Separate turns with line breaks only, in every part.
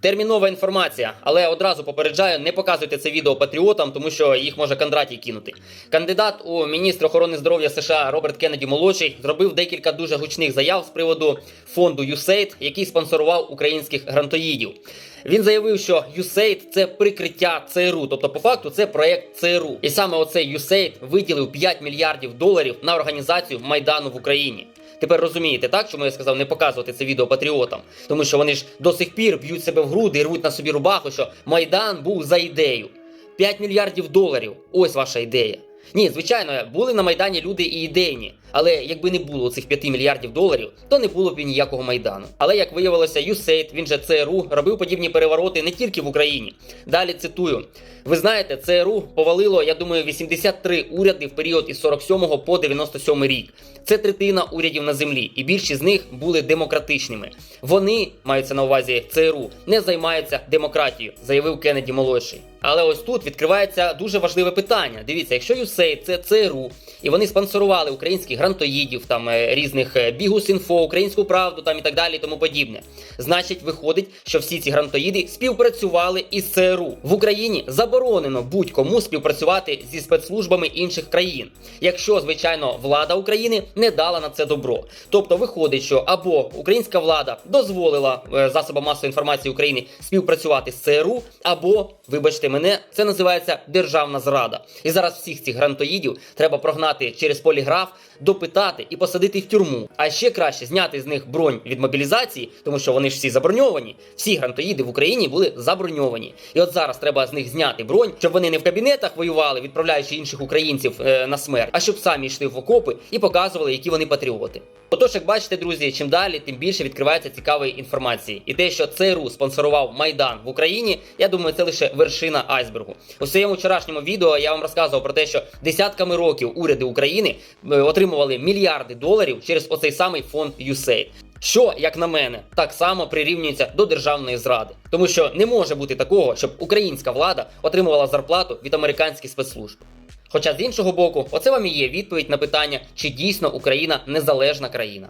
Термінова інформація, але одразу попереджаю, не показуйте це відео патріотам, тому що їх може Кондратій кинути. Кандидат у міністр охорони здоров'я США Роберт Кеннеді молодший зробив декілька дуже гучних заяв з приводу фонду USAID, який спонсорував українських грантоїдів. Він заявив, що USAID – це прикриття ЦРУ, тобто по факту це проект ЦРУ. І саме оцей USAID виділив 5 мільярдів доларів на організацію майдану в Україні. Тепер розумієте, так чому я сказав не показувати це відео патріотам, тому що вони ж до сих пір б'ють себе в груди і рвуть на собі рубаху, що майдан був за ідею. 5 мільярдів доларів. Ось ваша ідея. Ні, звичайно, були на майдані люди і ідейні, але якби не було цих 5 мільярдів доларів, то не було б і ніякого майдану. Але як виявилося, USAID, він же ЦРУ, робив подібні перевороти не тільки в Україні. Далі цитую: ви знаєте, ЦРУ повалило, я думаю, 83 уряди в період із 47 по 97 рік. Це третина урядів на землі, і більшість з них були демократичними. Вони маються на увазі ЦРУ, не займаються демократією, заявив Кеннеді молодший. Але ось тут відкривається дуже важливе питання. Дивіться, якщо USAID – це ЦРУ, і вони спонсорували українських грантоїдів, там е, різних е, Бігус.Інфо, Українську правду там і так далі, і тому подібне. Значить, виходить, що всі ці грантоїди співпрацювали із ЦРУ в Україні. Заборонено будь-кому співпрацювати зі спецслужбами інших країн, якщо звичайно влада України не дала на це добро. Тобто виходить, що або українська влада дозволила е, засобам масової інформації України співпрацювати з ЦРУ, або, вибачте мене, це називається державна зрада. І зараз всіх цих грантоїдів треба прогнати через поліграф, допитати і посадити в тюрму. А ще краще зняти з них бронь від мобілізації, тому що вони ж всі заброньовані. Всі грантоїди в Україні були заброньовані. І от зараз треба з них зняти бронь, щоб вони не в кабінетах воювали, відправляючи інших українців е, на смерть, а щоб самі йшли в окопи і показували, які вони патріоти. Отож, як бачите, друзі, чим далі, тим більше відкривається цікавої інформації. І те, що ЦРУ спонсорував Майдан в Україні, я думаю, це лише вершина айсбергу. У своєму вчорашньому відео я вам розказував про те, що десятками років уряди України е, отримували мільярди доларів через оцей самий фонд USAID. Що, як на мене, так само прирівнюється до державної зради, тому що не може бути такого, щоб українська влада отримувала зарплату від американських спецслужб. Хоча з іншого боку, оце вам і є відповідь на питання, чи дійсно Україна незалежна країна.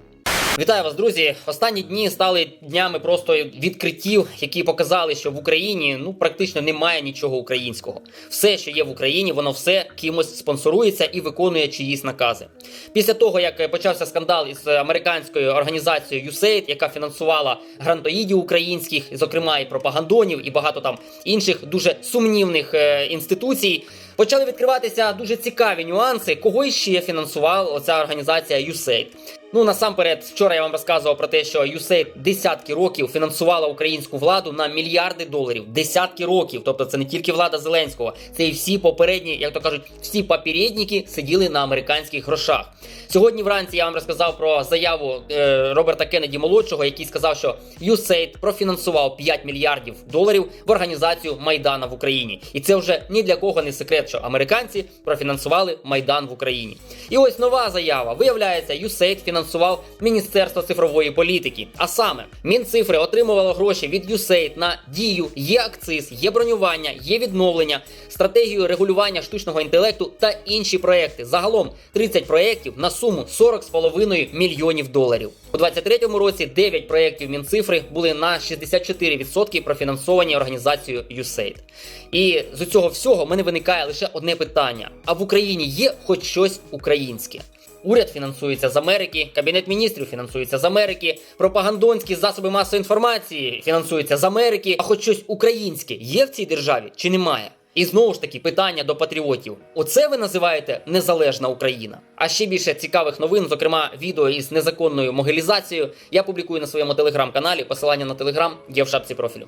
Вітаю вас, друзі! Останні дні стали днями просто відкриттів, які показали, що в Україні ну практично немає нічого українського. Все, що є в Україні, воно все кимось спонсорується і виконує чиїсь накази. Після того, як почався скандал із американською організацією USAID, яка фінансувала грантоїдів українських, зокрема і пропагандонів, і багато там інших дуже сумнівних е, інституцій. Почали відкриватися дуже цікаві нюанси, кого іще фінансувала оця організація USAID. Ну насамперед, вчора я вам розказував про те, що USAID десятки років фінансувала українську владу на мільярди доларів. Десятки років. Тобто це не тільки влада Зеленського, це і всі попередні, як то кажуть, всі попередники сиділи на американських грошах. Сьогодні вранці я вам розказав про заяву е, Роберта Кеннеді молодшого, який сказав, що USAID профінансував 5 мільярдів доларів в організацію Майдана в Україні. І це вже ні для кого не секрет, що американці профінансували Майдан в Україні. І ось нова заява. Виявляється, USAID фінансував Міністерство цифрової політики. А саме Мінцифри отримувало гроші від USAID на дію, є акциз, є бронювання, є відновлення, стратегію регулювання штучного інтелекту та інші проекти. Загалом 30 проєктів на суму 40,5 мільйонів доларів. У 23-му році 9 проєктів Мінцифри були на 64% профінансовані організацією USAID. І з цього всього в мене виникає лише одне питання: а в Україні є хоч щось українське? Уряд фінансується з Америки, кабінет міністрів фінансується з Америки, пропагандонські засоби масової інформації фінансуються з Америки. А хоч щось українське є в цій державі чи немає? І знову ж таки питання до патріотів: оце ви називаєте незалежна Україна? А ще більше цікавих новин, зокрема відео із незаконною могилізацією, я публікую на своєму телеграм-каналі. Посилання на телеграм є в шапці профілю.